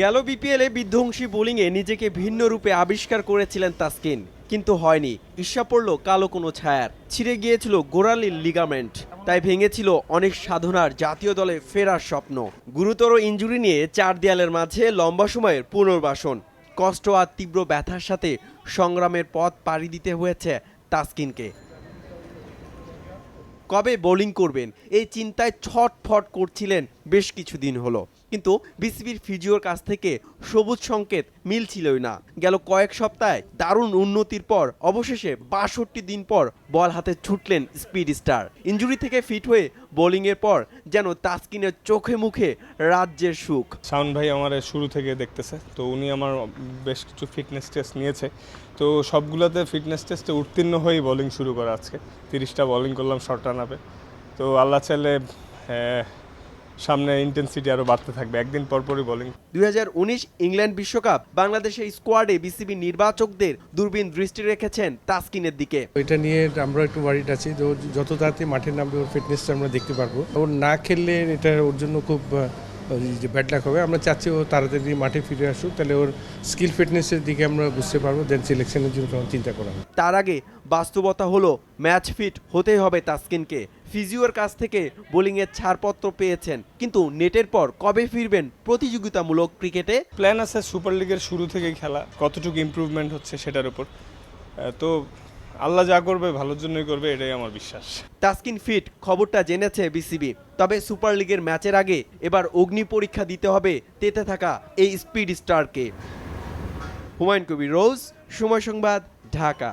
গেল বিপিএলে বিধ্বংসী বোলিংয়ে নিজেকে ভিন্ন রূপে আবিষ্কার করেছিলেন তাসকিন, কিন্তু হয়নি। ঈর্ষা পড়ল কালো কোনো ছায়ার। ছিঁড়ে গিয়েছিল গোড়ালির লিগামেন্ট। তাই ভেঙেছিল অনেক সাধনার জাতীয় দলে ফেরার স্বপ্ন। গুরুতর ইঞ্জুরি নিয়ে চার দেয়ালের মাঝে লম্বা সময়ের পুনর্বাসন। কষ্ট আর তীব্র ব্যথার সাথে সংগ্রামের পথ পাড়ি দিতে হয়েছে তাসকিনকে। কবে বোলিং করবেন? এই চিন্তায় ছটফট করছিলেন বেশ কিছুদিন হলো। কিন্তু বিসিবির ফিজিওর কাছ থেকে সবুজ সংকেত মিলছিলই না। গেল কয়েক সপ্তাহে দারুণ উন্নতির পর অবশেষে বাষট্টি দিন পর বল হাতে ছুটলেন স্পিড স্টার। ইঞ্জুরি থেকে ফিট হয়ে বোলিংয়ের পর যেন তাসকিনের চোখে মুখে রাজ্যের সুখ। শাওন ভাই আমার শুরু থেকে দেখতেছে তো উনি আমার বেশ কিছু ফিটনেস টেস্ট নিয়েছে। তো সবগুলোতে ফিটনেস টেস্টে উত্তীর্ণ হয়েই বোলিং শুরু করা আজকে। তিরিশটা বোলিং করলাম শর্ট রান আপে তো আল্লাহ চাইলে আহ, সামনে ইন্টেন্সিটি আরও বাড়তে থাকবে। একদিন পর পরই বোলিং দু হাজার উনিশ ইংল্যান্ড বিশ্বকাপ বাংলাদেশের স্কোয়াডে বিসিবি নির্বাচকদের দূরবীন দৃষ্টি রেখেছেন তাসকিনের দিকে। এটা নিয়ে আমরা একটু ওয়ারিড আছি তো যত তাড়াতাড়ি মাঠে নামবে ওর ফিটনেসটা আমরা দেখতে পারব। ওর না খেললে এটা ওর জন্য খুব যে ব্যাড লাক হবে। আমরা চাচ্ছি ও তাড়াতাড়ি মাঠে ফিরে আসুক তাহলে ওর স্কিল ফিটনেসের দিকে আমরা বুঝতে পারব দেন সিলেকশনের জন্য চিন্তা করা হবে। তার আগে বাস্তবতা হলো ম্যাচ ফিট হতেই হবে তাসকিনকে। ফিজিওর কাছ থেকে বোলিংয়ের ছাড়পত্র পেয়েছেন। কিন্তু নেটের পর কবে ফিরবেন প্রতিযোগিতামূলক ক্রিকেটে? প্ল্যান আছে সুপার লিগের শুরু থেকে খেলা কতটুকু ইমপ্রুভমেন্ট হচ্ছে সেটার উপর। তো আল্লাহ যা করবে ভালোর জন্যই করবে এটাই আমার বিশ্বাস। তাসকিন ফিট খবরটা জেনেছে বিসিবি। তবে সুপার লিগের ম্যাচের আগে এবার অগ্নি পরীক্ষা দিতে হবে তেতে থাকা এই স্পিড স্টারকে। হুমায়ুন কবির রোজ সময় সংবাদ ঢাকা।